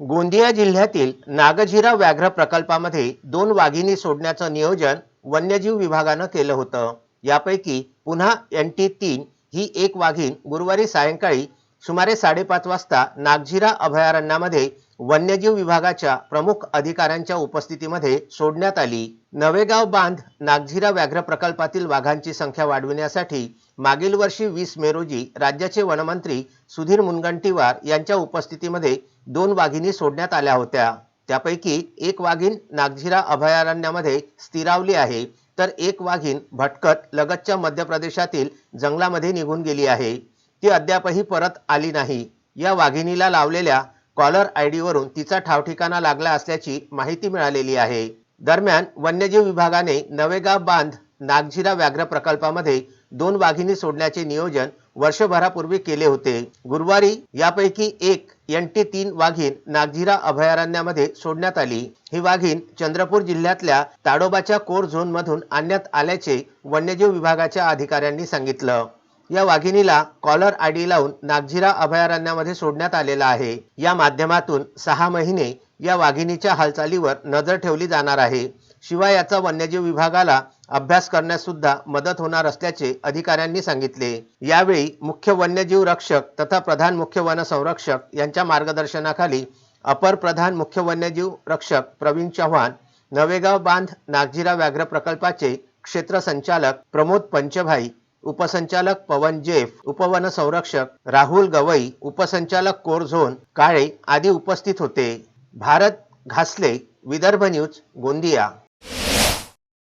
गोंदिया जिल्ह्यातील नागझिरा व्याघ्र प्रकल्पामध्ये दोन वाघिणी सोडण्याचं नियोजन वन्यजीव विभागानं केलं होतं. यापैकी पुन्हा एन टी तीन ही एक वाघीण गुरुवारी सायंकाळी सुमारे साडेपाच वाजता नागझिरा अभयारण्यामध्ये वन्यजीव विभागाच्या प्रमुख अधिकाऱ्यांच्या उपस्थितीमध्ये सोडण्यात आली. नवेगाव बांध नागझिरा व्याघ्र प्रकल्पातील वाघांची संख्या वाढविण्यासाठी मागील वर्षी वीस मे रोजी राज्याचे वनमंत्री सुधीर मुनगंटीवार यांच्या उपस्थितीमध्ये दोन वाघिणी सोडण्यात आल्या होत्या. त्यापैकी एक वाघीण नागझिरा अभयारण्यामध्ये स्थिरावली आहे तर एक वाघीण भटकत लगतच्या मध्य प्रदेशातील जंगलामध्ये निघून गेली आहे. ती अद्यापही परत आली नाही. या वाघिणीला लावलेल्या कॉलर आय डीवरून तिचा ठावठिकाणा लागला असल्याची माहिती मिळालेली आहे. दरम्यान वन्यजीव विभागाने नवेगाव बांध नागझिरा व्याघ्र प्रकल्पामध्ये दोन वाघिणी सोडण्याचे नियोजन वर्षभरापूर्वी केले होते. गुरुवारी यापैकी एक एन टी तीन वाघीण नागझिरा अभयारण्यामध्ये सोडण्यात आली. ही वाघीण चंद्रपूर जिल्ह्यातल्या ताडोबाच्या कोर झोन मधून आणण्यात आल्याचे वन्यजीव विभागाच्या अधिकाऱ्यांनी सांगितलं. या वाघिणीला कॉलर आयडी लावून नागझिरा अभयारण्यामध्ये सोडण्यात आलेला आहे. या माध्यमातून सहा महिने या वाघिणीच्या हालचालीवर नजर ठेवली जाणार आहे. शिवाय याचा वन्यजीव विभागाला अभ्यास करण्यास सुद्धा मदत होणार असल्याचे अधिकाऱ्यांनी सांगितले. यावेळी मुख्य वन्यजीव रक्षक तथा प्रधान मुख्य वन संरक्षक यांच्या मार्गदर्शनाखाली अपर प्रधान मुख्य वन्यजीव रक्षक प्रवीण चव्हाण नवेगाव बांध नागझिरा व्याघ्र प्रकल्पाचे क्षेत्र संचालक प्रमोद पंचभाई उपसंचालक पवन जेफ उपवन संरक्षक राहुल गवई उपसंचालक कोर झोन काळे आदी उपस्थित होते. भारत घासले विदर्भ न्यूज गोंदिया.